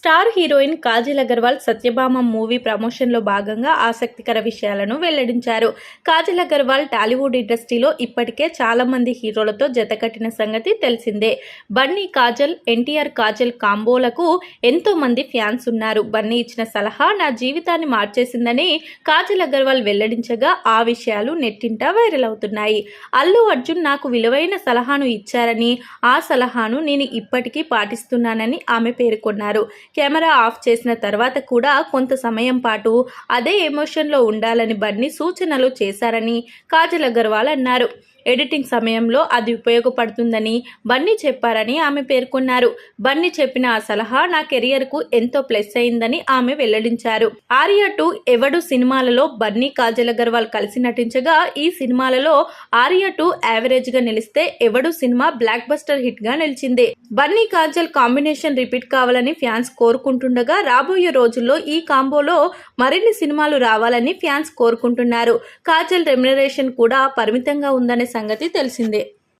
Star heroine Kajal Agarwal Satyabhama movie ప్రమోషన్లో భాగంగా ఆసక్తికర విషయాలను వెల్లడించారు. కాజల్ అగర్వాల్ టాలీవుడ్ ఇండస్ట్రీలో ఇప్పటికే చాలామంది హీరోలతో జతకట్టిన సంగతి తెలిసిందే. బన్నీ కాజల్ ఎన్టీఆర్ కాజల్ కాంబోలకు ఎంతో మంది ఫ్యాన్స్ ఉన్నారు. బన్నీ ఇచ్చిన సలహా నా జీవితాన్ని మార్చేసిందని కాజల్ అగర్వాల్ వెల్లడించగా ఆ విషయాలు నెట్టింట వైరల్ అవుతున్నాయి. అల్లు అర్జున్ నాకు విలువైన సలహాను ఇచ్చారని ఆ సలహాను నేను ఇప్పటికీ పాటిస్తున్నానని ఆమె పేర్కొన్నారు. కెమెరా ఆఫ్ చేసిన తర్వాత కూడా కొంత సమయం పాటు అదే ఎమోషన్లో ఉండాలని బన్నీ సూచనలు చేశారని కాజల్ అగర్వాల్ అన్నారు. ఎడిటింగ్ సమయంలో అది ఉపయోగపడుతుందని బన్నీ చెప్పారని ఆమె పేర్కొన్నారు. బన్నీ చెప్పిన ఆ సలహా నా కెరియర్కు ఎంతో ప్లస్ అయిందని ఆమె వెల్లడించారు. ఆర్య టూ ఎవడు సినిమాలలో బన్నీ కాజల్ అగర్వాల్ కలిసి నటించగా ఈ సినిమాలలో ఆర్య టూ యావరేజ్గా నిలిస్తే ఎవడు సినిమా బ్లాక్ బస్టర్ హిట్గా నిలిచింది. బన్నీ కాజల్ కాంబినేషన్ రిపీట్ కావాలని ఫ్యాన్స్ కోరుకుంటుండగా రాబోయే రోజుల్లో ఈ కాంబోలో మరిన్ని సినిమాలు రావాలని ఫ్యాన్స్ కోరుకుంటున్నారు. కాజల్ రెమ్యునరేషన్ కూడా పరిమితంగా ఉందనే సంగతి తెలిసిందే.